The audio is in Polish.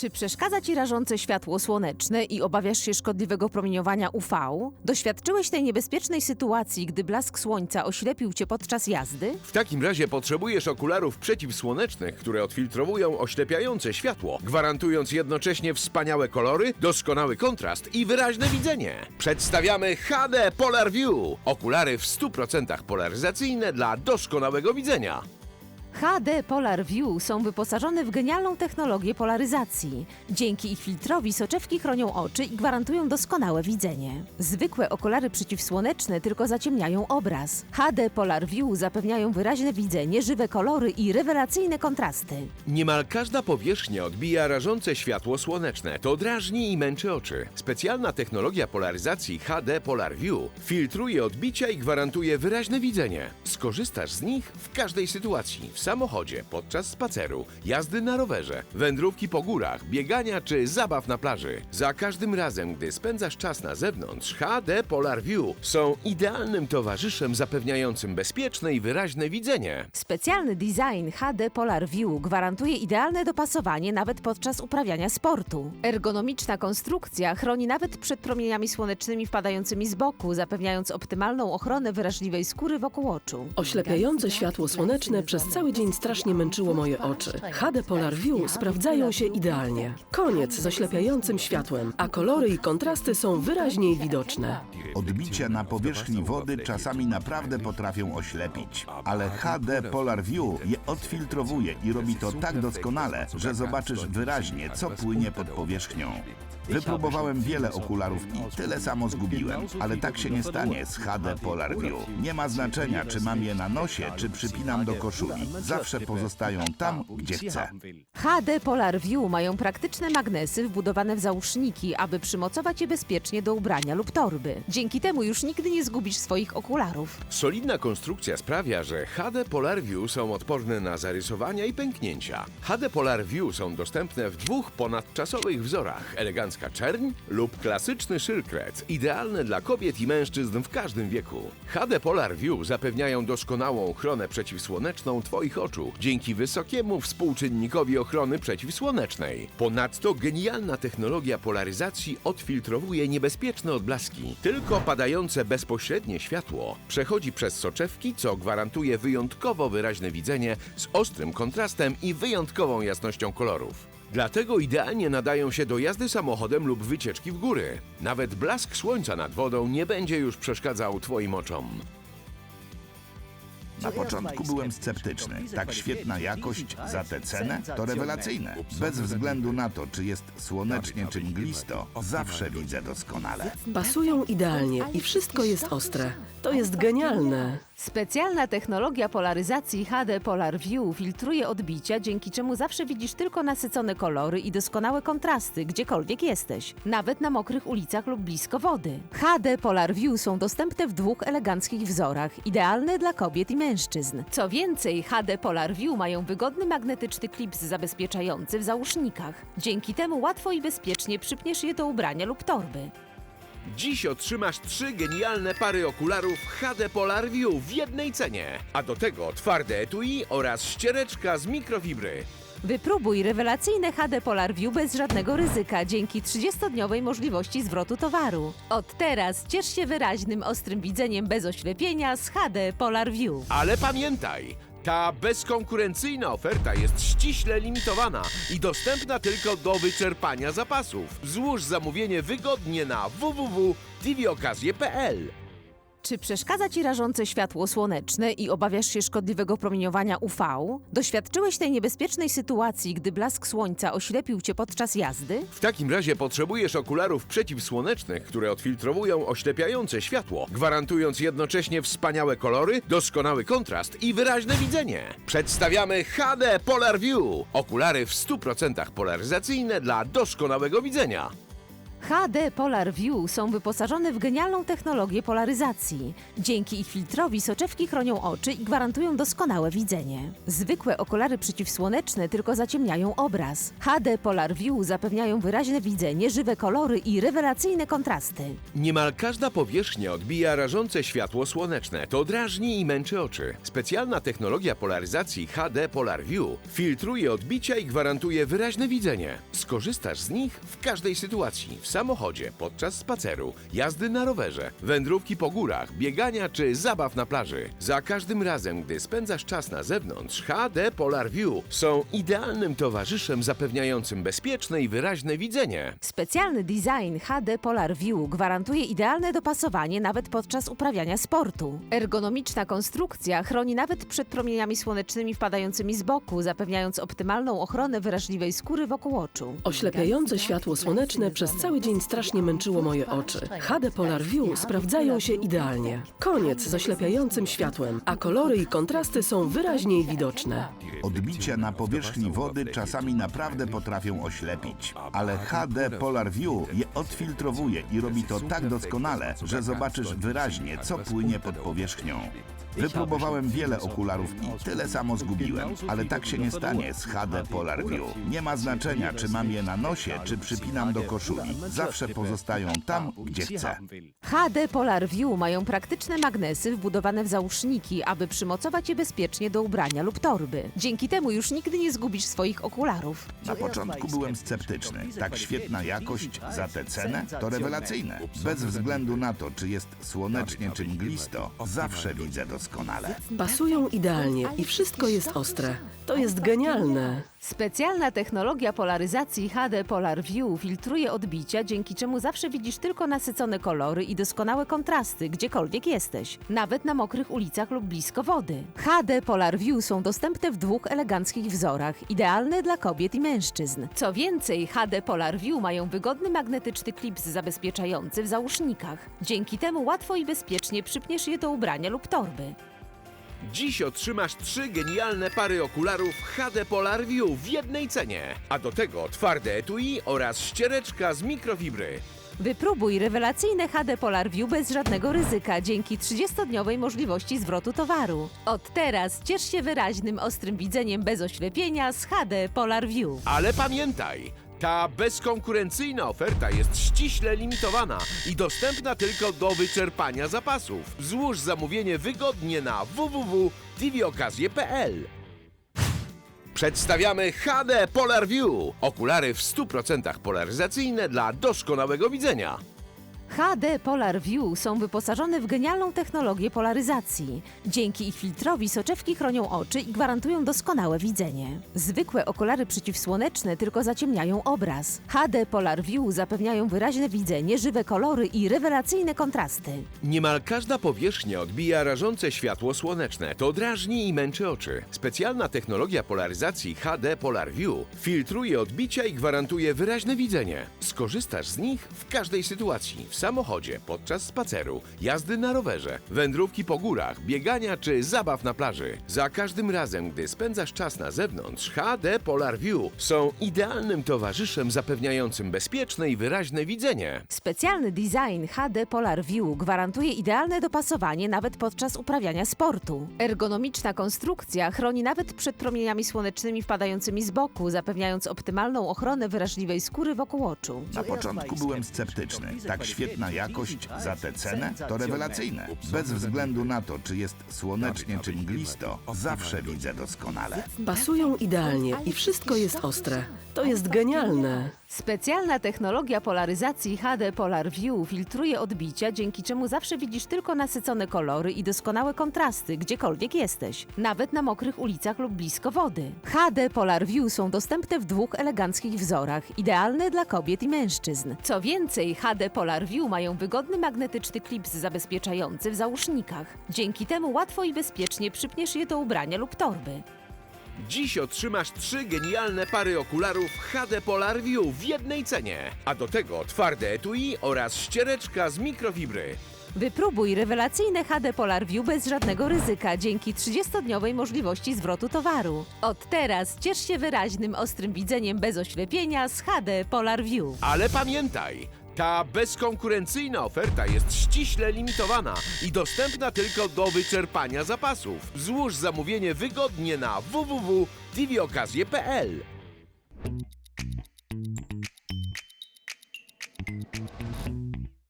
Czy przeszkadza ci rażące światło słoneczne i obawiasz się szkodliwego promieniowania UV? Doświadczyłeś tej niebezpiecznej sytuacji, gdy blask słońca oślepił cię podczas jazdy? W takim razie potrzebujesz okularów przeciwsłonecznych, które odfiltrowują oślepiające światło, gwarantując jednocześnie wspaniałe kolory, doskonały kontrast i wyraźne widzenie. Przedstawiamy HD Polar View. Okulary w 100% polaryzacyjne dla doskonałego widzenia. HD Polar View są wyposażone w genialną technologię polaryzacji. Dzięki ich filtrowi soczewki chronią oczy i gwarantują doskonałe widzenie. Zwykłe okulary przeciwsłoneczne tylko zaciemniają obraz. HD Polar View zapewniają wyraźne widzenie, żywe kolory i rewelacyjne kontrasty. Niemal każda powierzchnia odbija rażące światło słoneczne. To drażni i męczy oczy. Specjalna technologia polaryzacji HD Polar View filtruje odbicia i gwarantuje wyraźne widzenie. Skorzystasz z nich w każdej sytuacji. W samochodzie, podczas spaceru, jazdy na rowerze, wędrówki po górach, biegania czy zabaw na plaży. Za każdym razem, gdy spędzasz czas na zewnątrz, HD Polar View są idealnym towarzyszem zapewniającym bezpieczne i wyraźne widzenie. Specjalny design HD Polar View gwarantuje idealne dopasowanie nawet podczas uprawiania sportu. Ergonomiczna konstrukcja chroni nawet przed promieniami słonecznymi wpadającymi z boku, zapewniając optymalną ochronę wrażliwej skóry wokół oczu. Oślepiające światło słoneczne przez cały dzień strasznie męczyło moje oczy. HD Polar View sprawdzają się idealnie. Koniec z oślepiającym światłem, a kolory i kontrasty są wyraźniej widoczne. Odbicia na powierzchni wody czasami naprawdę potrafią oślepić, ale HD Polar View je odfiltrowuje i robi to tak doskonale, że zobaczysz wyraźnie, co płynie pod powierzchnią. Wypróbowałem wiele okularów i tyle samo zgubiłem, ale tak się nie stanie z HD Polar View. Nie ma znaczenia, czy mam je na nosie, czy przypinam do koszuli. Zawsze pozostają tam, gdzie chcę. HD Polar View mają praktyczne magnesy wbudowane w zauszniki, aby przymocować je bezpiecznie do ubrania lub torby. Dzięki temu już nigdy nie zgubisz swoich okularów. Solidna konstrukcja sprawia, że HD Polar View są odporne na zarysowania i pęknięcia. HD Polar View są dostępne w dwóch ponadczasowych wzorach: elegancka czerń lub klasyczny szylkret, idealne dla kobiet i mężczyzn w każdym wieku. HD Polar View zapewniają doskonałą ochronę przeciwsłoneczną Twoich oczu dzięki wysokiemu współczynnikowi ochrony przeciwsłonecznej. Ponadto genialna technologia polaryzacji odfiltrowuje niebezpieczne odblaski. Tylko padające bezpośrednie światło przechodzi przez soczewki, co gwarantuje wyjątkowo wyraźne widzenie z ostrym kontrastem i wyjątkową jasnością kolorów. Dlatego idealnie nadają się do jazdy samochodem lub wycieczki w góry. Nawet blask słońca nad wodą nie będzie już przeszkadzał Twoim oczom. Na początku byłem sceptyczny. Tak świetna jakość za tę cenę to rewelacyjne. Bez względu na to, czy jest słonecznie czy mglisto, zawsze widzę doskonale. Pasują idealnie i wszystko jest ostre. To jest genialne. Specjalna technologia polaryzacji HD Polar View filtruje odbicia, dzięki czemu zawsze widzisz tylko nasycone kolory i doskonałe kontrasty, gdziekolwiek jesteś, nawet na mokrych ulicach lub blisko wody. HD Polar View są dostępne w dwóch eleganckich wzorach, idealne dla kobiet i mężczyzn. Co więcej, HD Polar View mają wygodny magnetyczny klips zabezpieczający w załóżnikach. Dzięki temu łatwo i bezpiecznie przypniesz je do ubrania lub torby. Dziś otrzymasz trzy genialne pary okularów HD Polar View w jednej cenie. A do tego twarde etui oraz ściereczka z mikrofibry. Wypróbuj rewelacyjne HD Polar View bez żadnego ryzyka dzięki 30-dniowej możliwości zwrotu towaru. Od teraz ciesz się wyraźnym, ostrym widzeniem bez oślepienia z HD Polar View. Ale pamiętaj, ta bezkonkurencyjna oferta jest ściśle limitowana i dostępna tylko do wyczerpania zapasów. Złóż zamówienie wygodnie na www.tvokazje.pl Czy przeszkadza Ci rażące światło słoneczne i obawiasz się szkodliwego promieniowania UV? Doświadczyłeś tej niebezpiecznej sytuacji, gdy blask słońca oślepił Cię podczas jazdy? W takim razie potrzebujesz okularów przeciwsłonecznych, które odfiltrowują oślepiające światło, gwarantując jednocześnie wspaniałe kolory, doskonały kontrast i wyraźne widzenie. Przedstawiamy HD Polar View. Okulary w 100% polaryzacyjne dla doskonałego widzenia. HD Polar View są wyposażone w genialną technologię polaryzacji. Dzięki ich filtrowi soczewki chronią oczy i gwarantują doskonałe widzenie. Zwykłe okulary przeciwsłoneczne tylko zaciemniają obraz. HD Polar View zapewniają wyraźne widzenie, żywe kolory i rewelacyjne kontrasty. Niemal każda powierzchnia odbija rażące światło słoneczne. To drażni i męczy oczy. Specjalna technologia polaryzacji HD Polar View filtruje odbicia i gwarantuje wyraźne widzenie. Skorzystasz z nich w każdej sytuacji. W samochodzie, podczas spaceru, jazdy na rowerze, wędrówki po górach, biegania czy zabaw na plaży. Za każdym razem, gdy spędzasz czas na zewnątrz, HD Polar View są idealnym towarzyszem zapewniającym bezpieczne i wyraźne widzenie. Specjalny design HD Polar View gwarantuje idealne dopasowanie nawet podczas uprawiania sportu. Ergonomiczna konstrukcja chroni nawet przed promieniami słonecznymi wpadającymi z boku, zapewniając optymalną ochronę wrażliwej skóry wokół oczu. Oślepiające światło słoneczne przez cały dzień strasznie męczyło moje oczy. HD Polar View sprawdzają się idealnie. Koniec z oślepiającym światłem, a kolory i kontrasty są wyraźniej widoczne. Odbicia na powierzchni wody czasami naprawdę potrafią oślepić, ale HD Polar View je odfiltrowuje i robi to tak doskonale, że zobaczysz wyraźnie, co płynie pod powierzchnią. Wypróbowałem wiele okularów i tyle samo zgubiłem, ale tak się nie stanie z HD Polar View. Nie ma znaczenia, czy mam je na nosie, czy przypinam do koszuli. Zawsze pozostają tam, gdzie chcę. HD Polar View mają praktyczne magnesy wbudowane w zauszniki, aby przymocować je bezpiecznie do ubrania lub torby. Dzięki temu już nigdy nie zgubisz swoich okularów. Na początku byłem sceptyczny. Tak świetna jakość za tę cenę to rewelacyjne. Bez względu na to, czy jest słonecznie czy mglisto, zawsze widzę doskonale. Pasują idealnie i wszystko jest ostre. To jest genialne. Specjalna technologia polaryzacji HD Polar View filtruje odbicia, dzięki czemu zawsze widzisz tylko nasycone kolory i doskonałe kontrasty, gdziekolwiek jesteś, nawet na mokrych ulicach lub blisko wody. HD Polar View są dostępne w dwóch eleganckich wzorach, idealne dla kobiet i mężczyzn. Co więcej, HD Polar View mają wygodny magnetyczny klips zabezpieczający w załóżnikach. Dzięki temu łatwo i bezpiecznie przypniesz je do ubrania lub torby. Dziś otrzymasz trzy genialne pary okularów HD Polar View w jednej cenie. A do tego twarde etui oraz ściereczka z mikrofibry. Wypróbuj rewelacyjne HD Polar View bez żadnego ryzyka dzięki 30-dniowej możliwości zwrotu towaru. Od teraz ciesz się wyraźnym, ostrym widzeniem bez oślepienia z HD Polar View. Ale pamiętaj, ta bezkonkurencyjna oferta jest ściśle limitowana i dostępna tylko do wyczerpania zapasów. Złóż zamówienie wygodnie na www.tvokazje.pl Przedstawiamy HD Polar View. Okulary w 100% polaryzacyjne dla doskonałego widzenia. HD Polar View są wyposażone w genialną technologię polaryzacji. Dzięki ich filtrowi soczewki chronią oczy i gwarantują doskonałe widzenie. Zwykłe okulary przeciwsłoneczne tylko zaciemniają obraz. HD Polar View zapewniają wyraźne widzenie, żywe kolory i rewelacyjne kontrasty. Niemal każda powierzchnia odbija rażące światło słoneczne. To drażni i męczy oczy. Specjalna technologia polaryzacji HD Polar View filtruje odbicia i gwarantuje wyraźne widzenie. Skorzystasz z nich w każdej sytuacji. W samochodzie, podczas spaceru, jazdy na rowerze, wędrówki po górach, biegania czy zabaw na plaży. Za każdym razem, gdy spędzasz czas na zewnątrz, HD Polar View są idealnym towarzyszem zapewniającym bezpieczne i wyraźne widzenie. Specjalny design HD Polar View gwarantuje idealne dopasowanie nawet podczas uprawiania sportu. Ergonomiczna konstrukcja chroni nawet przed promieniami słonecznymi wpadającymi z boku, zapewniając optymalną ochronę wrażliwej skóry wokół oczu. Na początku byłem sceptyczny. Tak świetna jakość za tę cenę to rewelacyjne. Bez względu na to, czy jest słonecznie czy mglisto, zawsze widzę doskonale. Pasują idealnie i wszystko jest ostre. To jest genialne. Specjalna technologia polaryzacji HD Polar View filtruje odbicia, dzięki czemu zawsze widzisz tylko nasycone kolory i doskonałe kontrasty, gdziekolwiek jesteś, nawet na mokrych ulicach lub blisko wody. HD Polar View są dostępne w dwóch eleganckich wzorach, idealne dla kobiet i mężczyzn. Co więcej, HD Polar View mają wygodny magnetyczny klips zabezpieczający w załóżnikach. Dzięki temu łatwo i bezpiecznie przypniesz je do ubrania lub torby. Dziś otrzymasz trzy genialne pary okularów HD Polar View w jednej cenie. A do tego twarde etui oraz ściereczka z mikrofibry. Wypróbuj rewelacyjne HD Polar View bez żadnego ryzyka dzięki 30-dniowej możliwości zwrotu towaru. Od teraz ciesz się wyraźnym, ostrym widzeniem bez oślepienia z HD Polar View. Ale pamiętaj, Ta bezkonkurencyjna oferta jest ściśle limitowana i dostępna tylko do wyczerpania zapasów. Złóż zamówienie wygodnie na www.tvokazje.pl